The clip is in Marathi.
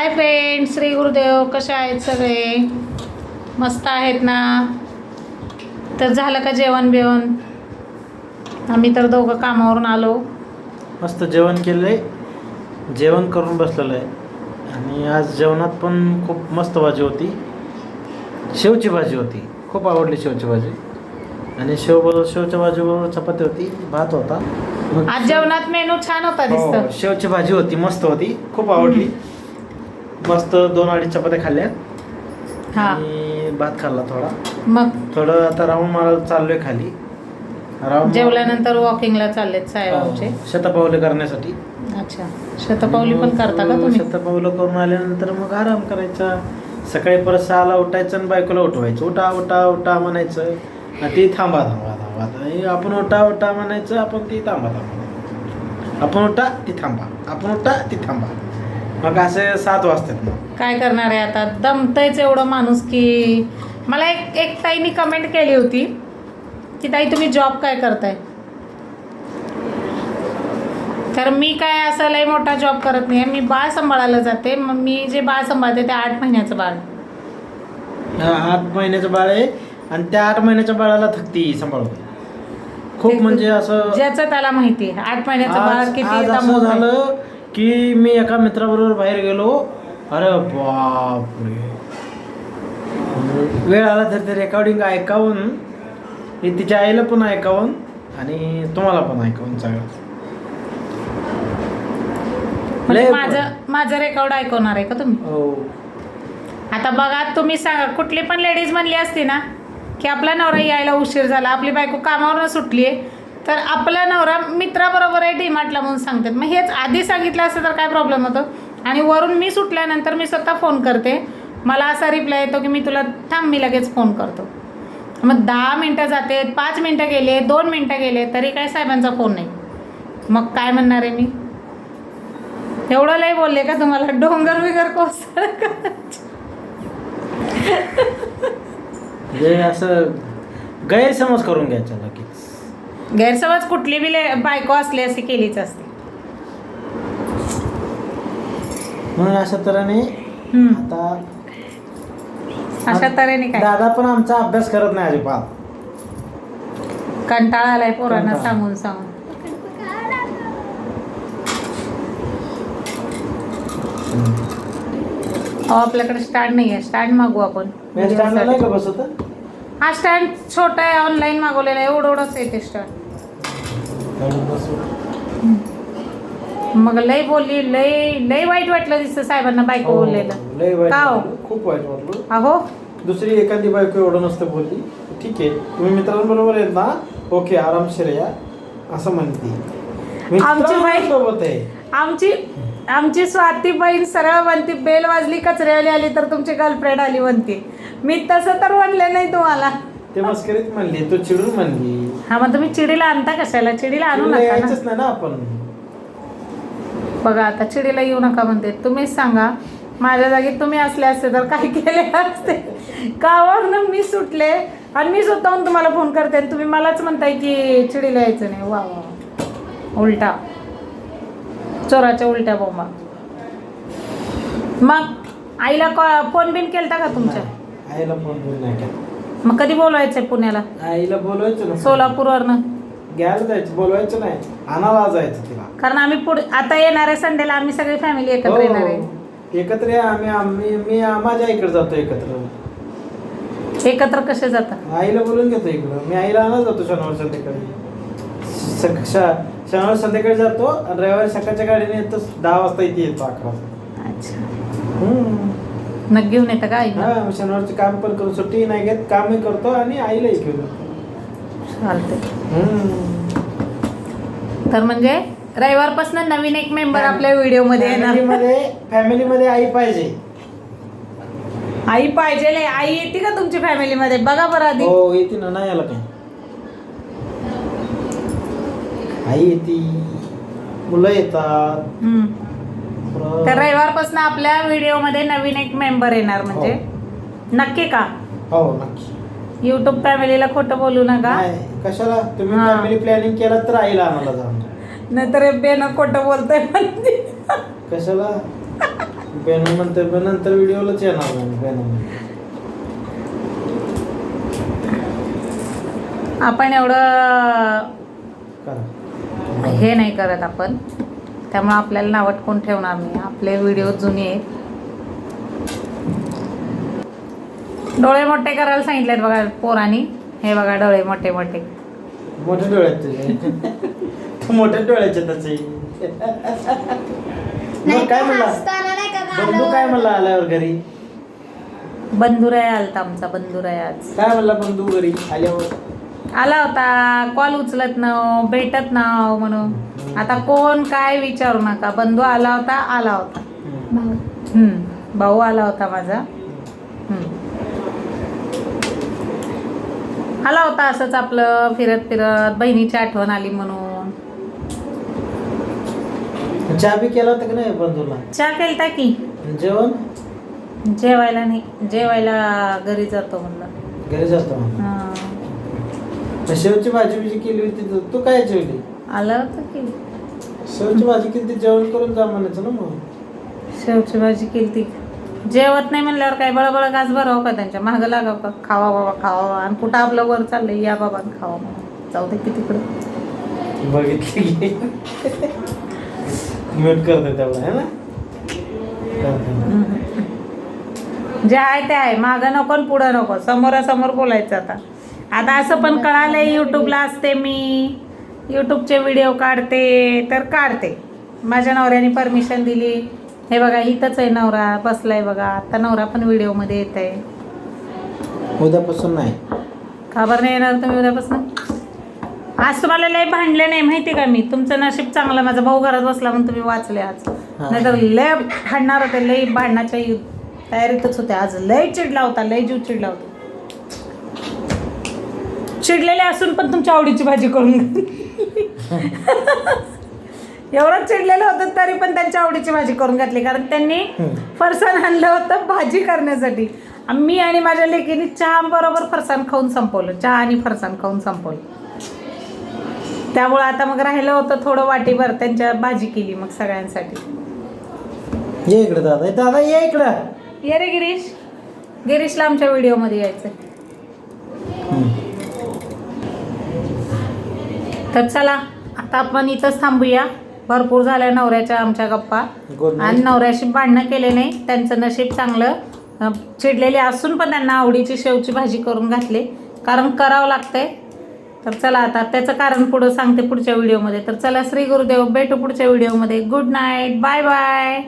हाय फ्रेंड श्री गुरुदेव कसे आहेत सगळे? मस्त आहेत ना? तर झालं का जेवण बिवण? आम्ही तर दोघं कामावरून आलो. मस्त जेवण केलंय. जेवण करून बसलेलं आहे. आणि आज जेवणात पण खूप मस्त भाजी होती. शेवची भाजी होती. खूप आवडली शेवची भाजी. आणि शेव शेवच्या भाजीबरोबर चपाती होती. भात होता. आज जेवणात मेनू छान होता हो, दिसतं. शेवची भाजी होती. मस्त होती. खूप आवडली. मस्त दोन अडीच चपात्या खाल्ल्या. हा. आणि भात खाल्ला थोडा. मग? थोडं आता राऊंड मारायला चाललोय खाली. राऊंड जेवल्यानंतर वॉकिंगला चाललेत साहेबांचे? हो, शतपावले करण्यासाठी. अच्छा. शतपावली पण करता का मग तुम्ही? शतपावलं करून आल्यानंतर मग आराम करायचा. सकाळी परत सहाला उठायचं आणि बायकोला उठवायचं. उठा उठा उठा म्हणायचं. आणि ती थांबा थांबा थांबा. आणि आपण उठा उठा म्हणायचं. आपण ती थांबा थांबा. आपण उठा ती थांबा. आपण उठा ती थांबा. मग असे सात वाजतात मग. काय करणार आहे आता? दमतयच एवढं माणूस की मला एक एक ताईनी कमेंट केली होती की ताई तुम्ही जॉब काय करताय? तर मी काय असं लय मोठा जॉब करत नाही. मी बाळ सांभाळायला जाते. मग मी जे बाळ सांभाळते ते आठ महिन्याचं बाळ. हा, आठ महिन्याचं बाळ आहे आणि त्या आठ महिन्याच्या बाळाला थकती सांभाळते खूप म्हणजे असं ज्याचं त्याला माहिती आहे. आठ महिन्याचं बाळ आज किती आज असं दमवतंय. झालं की मी एका मित्राबरोबर बाहेर गेलो. अरे बापरे. वेळ आला तर ते रेकॉर्डिंग ऐकावून हे तिच्या आईला पण ऐकावून आणि तुम्हाला पण ऐकावून सगळं. माझं माझं रेकॉर्ड ऐकवणार आहे का तुम्ही? हो. आता बघा तुम्ही सांगा कुठली पण लेडीज म्हणली असती ना की आपला नवरा यायला उशीर झाला आपली बायको कामावरनं सुटली आहे तर आपला नवरा मित्राबरोबर आहे डीमार्टला म्हणून सांगतात. मग हेच आधी सांगितलं असतं तर काय प्रॉब्लेम होतो? आणि वरून मी सुटल्यानंतर मी स्वतः फोन करते. मला असा रिप्लाय येतो की मी तुला थांब मी लगेच फोन करतो. मग दहा मिनटं जाते पाच मिनटं गेले दोन मिनटं गेले तरी काय साहेबांचा फोन नाही. मग काय म्हणणार आहे मी? एवढं लय बोलले का तुम्हाला? डोंगर बिगर कोसळ असं गैरसमज करून घ्यायचा लगेच गैरसमज कुठली बी बायको असली अशी केलीच असते. म्हणून अशा तऱ्हेने हम्म. आता अशा तऱ्हेने काय? दादा पण आमचा अभ्यास करत नाही अजिबात. कंटाळा आलाय पोरांना कंटाळा. सांगून सांगून. अहो आपल्याकडे स्टँड नाही आहे स्टँड मागू आपण. मी स्टँडला नाही का बसत हा स्टँड छोटा आहे ऑनलाईन मागवलेला आहे. एवढं एवढंच आहे ते स्टँड मग लय बोलली लय लय वाईट वाटलं दिसतं साहेबांना बायको बोललेलं हो, लय वाईट का हो? वाटलं. खूप वाईट वाटलं. अहो. दुसरी एखादी बायको एवढं नसतं बोलली. ठीक आहे तुम्ही मित्रांबरोबर आहेत ना? ओके आरामशीर या असं म्हणते. आमची बाई- मित्रांसोबत आहे. आमची आमची स्वाती बहीण सरळ म्हणते बेल वाजली कचऱ्यावाली आली तर तुमची गर्लफ्रेंड आली म्हणते. मी तसं तर म्हणले नाही तुम्हाला. ते मस्करीत म्हणली तू चिडून म्हणली. हा मग तुम्ही चिडीला आणता कशाला? चिडीला आणू नका ना. यायचंच नाही ना आपण. बघा आता चिडीला येऊ नका म्हणते. तुम्हीच सांगा माझ्या जागी तुम्ही असले असते तर काय केले असते? कावावरनं मी सुटले आणि मी स्वतःहून तुम्हाला फोन करते आणि तुम्ही मलाच म्हणताय की चिडीला यायचं नाही. वा वा वा. उलटा. चोराच्या उलट्या बोंबा. मग आईला कॉ- फोन बिन केलता का तुमच्या? आईला फोन बिन नाही केला. मग कधी बोलवायचंय पुण्याला? आईला बोलवायचं ना. सोलापूरवरनं. घ्यायला जायचं बोलवायचं नाही. आणायला जायचं तिला. कारण आम्ही पुढे आता येणाऱ्या संडेला आम्ही सगळी फॅमिली एकत्र येणार आहे. हो. एकत्र या आम्ही आम्ही मी माझ्या इकडे जातो एकत्र. एकत्र कसे जातात आईला बोलून घेतो इकडं. मी आईला आणत जातो शनिवार संध्याकाळी. सक- श- शनिवार संध्याकाळी जातो आणि रविवारी सकाळच्या गाडीने येतो दहा वाजता इथे येतो अकरा वाजता. अच्छा. हम्म. नग घेऊन येतं का आई हा मग शनिवारचे काम पण करू सुट्टी नाही घेत कामही करतो आणि आईलाही घेऊन येतो. चालते हम्म. तर म्हणजे रविवारपासून नवीन एक मेंबर आपल्या व्हिडिओमध्ये येणार. फॅमिलीमध्ये फॅमिलीमध्ये आई पाहिजे. आई पाहिजे लय. आई येते का तुमची फॅमिली मध्ये बघा बरं आधी. हो येते ना नाही आला काय? आई येते मुलं येतात. हम्म. तर रविवारपासून आपल्या व्हिडिओमध्ये नवीन एक मेंबर येणार म्हणजे. नक्की का? हो नक्की. युट्यूब फॅमिलीला खोटं बोलू नका. नाही कशाला? तुम्ही हा. फॅमिली प्लॅनिंग केला तर आईला आणायला जा नाहीतर हे बेन खोटं बोलतोय म्हणते. कशाला? बेनू म्हणते पण नंतर व्हिडिओलाच येणार नाही बेनू म्हणते. आपण एवढं करा. हे नाही करत आपण. त्यामुळे आपल्याला नावट कोण ठेवणार नाही. आपले व्हिडिओ जुने आहेत. डोळे मोठे करायला सांगितलेत बघा पोरांनी. हे बघा डोळे मोठे मोठे. मोठे डोळ्यात तुझे. मोठ्या डोळ्याचे तसे मग काय म्हणला? बंधू काय? म्हणला आल्यावर घरी? बंधुराय आलता आमचा बंधुराय आज. काय म्हणला बंधू घरी आल्यावर? आला होता. कॉल उचलत नाव भेटत नाव म्हणून. आता कोण काय विचारू नका. बंधू आला होता आला होता. हम्म. भाऊ आला होता माझा. हम्म. आला होता असंच आपलं फिरत फिरत बहिणीची आठवण आली म्हणून. चहा बी केला होता की नाही बंधूला? चहा केलता की. जेवण? जेवायला नाही. जेवायला घरी जातो म्हणलं. घरी जातो हा. शेवची भाजी बिजी केली होती तू तू काय जेवली? आलं होतं की. शेवची भाजी केली ती जेवण करून जा म्हणायचं ना मग. शेवची भाजी केली ती जेवत नाही म्हणल्यावर काय बळबळ गाज भरावं का त्यांच्या? मागं लागावं का? खावा बाबा खावा आणि कुठं आपलं वर चाललंय या बाबा आणि खावा म्हणून जाऊ दे की तिकडं. बघितली की. म्यूट करते तेवढा है ना? करते. जे आहे ते आहे. मागं नको आणि पुढं नको. समोरासमोर बोलायचं आता. आता असं पण कळालंय यूट्यूबला असते मी. यूट्यूबचे व्हिडिओ काढते तर काढते. माझ्या नवऱ्याने परमिशन दिली. हे बघा इथंच आहे नवरा बसलाय बघा. आता नवरा पण व्हिडिओमध्ये येत आहे उद्यापासून नाही. खबर नाही येणार तुम्ही उद्यापासून? आज तुम्हाला लय भांडले नाही माहिती का मी? तुमचं नशीब चांगलं माझा भाऊ घरात बसला म्हणून तुम्ही वाचले आज. हा. नाहीतर लय भांडणार होते लय भांडणाच्या तयारीतच होते आज. लय चिडला होता लय जीव चिडला होता. चिडलेले असून पण तुमच्या आवडीची भाजी करून एवढं चिडलेलं होतं तरी पण त्यांच्या आवडीची भाजी करून घातली. कारण त्यांनी. फरसाण आणलं होतं भाजी करण्यासाठी. मी आणि माझ्या लेकीने चहा बरोबर फरसाण खाऊन संपवलं. चहा आणि फरसाण खाऊन संपवलं. त्यामुळं आता मग राहिलं होतं थोडं वाटीभर त्यांच्या भाजी केली मग सगळ्यांसाठी. ये इकडे दादा. दादा ये इकडं. ये रे गिरीश. गिरीशला आमच्या व्हिडिओमध्ये यायचं तर चला आता आपण इथंच थांबूया. भरपूर झाल्या नवऱ्याच्या आमच्या गप्पा. आणि नवऱ्याशी भांडणं केले नाही त्यांचं नशीब चांगलं. चिडलेले असून पण त्यांना आवडीची शेवची भाजी करून घातली. कारण करावं लागतंय. तर चला आता त्याचं कारण पुढं सांगते पुढच्या व्हिडिओमध्ये. तर चला श्री गुरुदेव भेटू पुढच्या व्हिडिओमध्ये. Good night. Bye bye.